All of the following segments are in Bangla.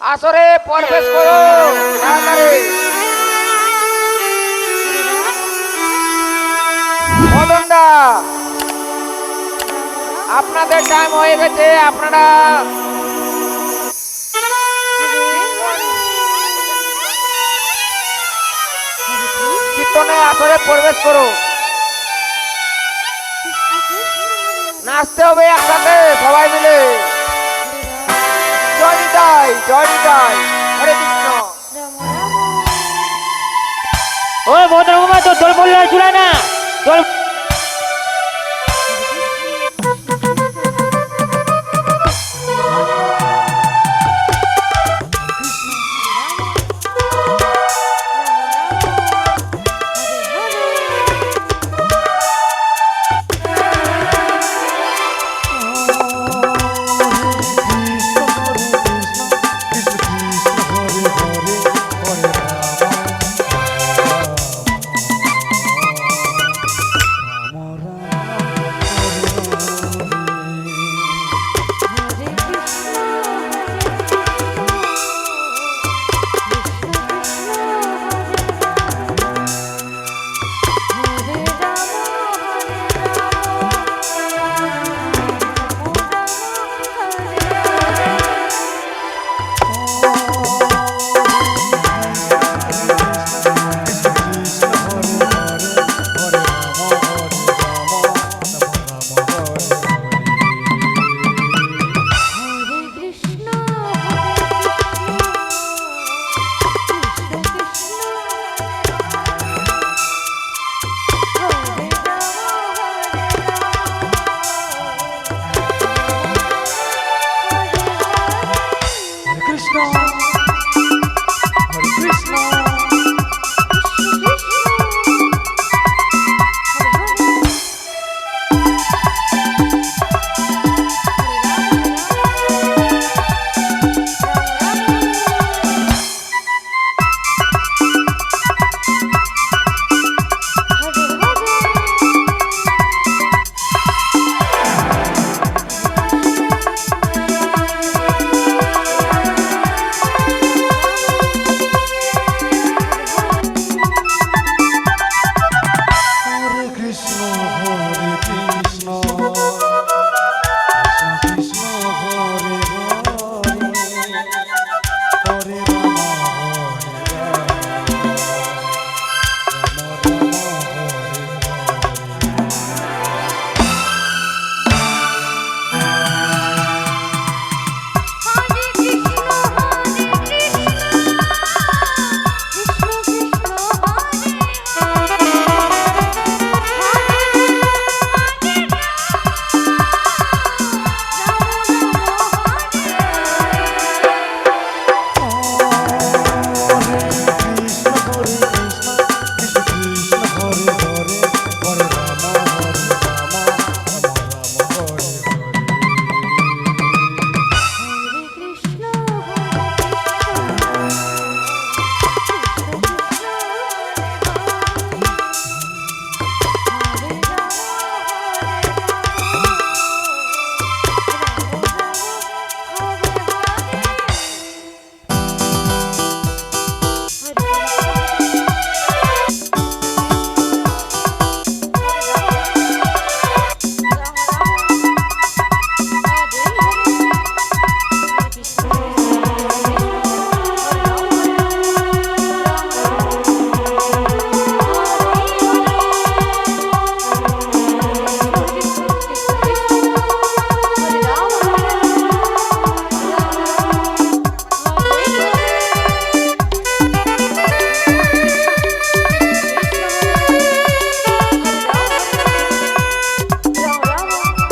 আসরে প্রবেশ করো আপনাদের টাইম হয়ে গেছে, আপনারা কীর্তনে আসরে প্রবেশ করো। নাচতে হবে একসাথে, সবাই মিলে। নিতাই জয় নিতাই হরে কৃষ্ণ। ওই ভদ্রমা তো দোল বললে চুড়ায় না। দোল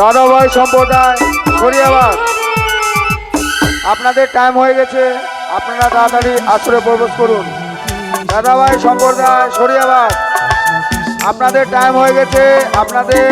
দাদাভাই সম্প্রদায় সরিয়াবাদ আপনাদের টাইম হয়ে গেছে, আপনারা তাড়াতাড়ি আসরে প্রবেশ করুন। দাদাভাই সম্প্রদায় সরিয়াবাদ আপনাদের টাইম হয়ে গেছে, আপনাদের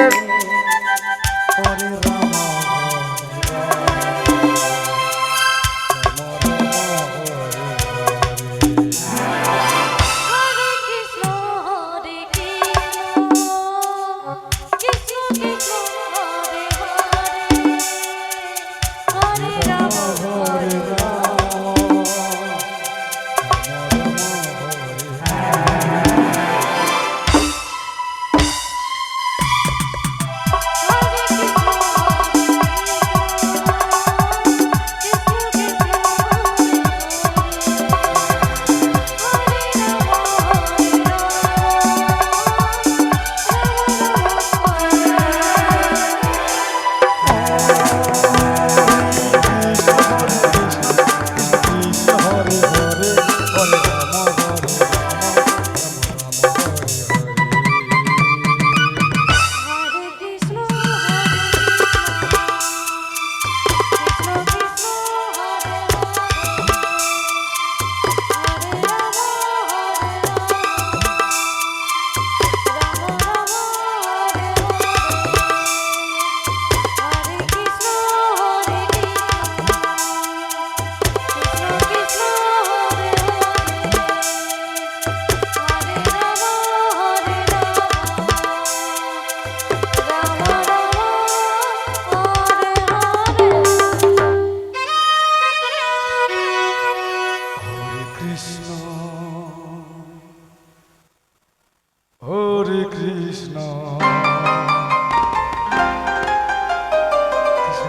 কৃষ্ণ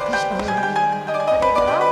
কৃষ্ণ হরে রাম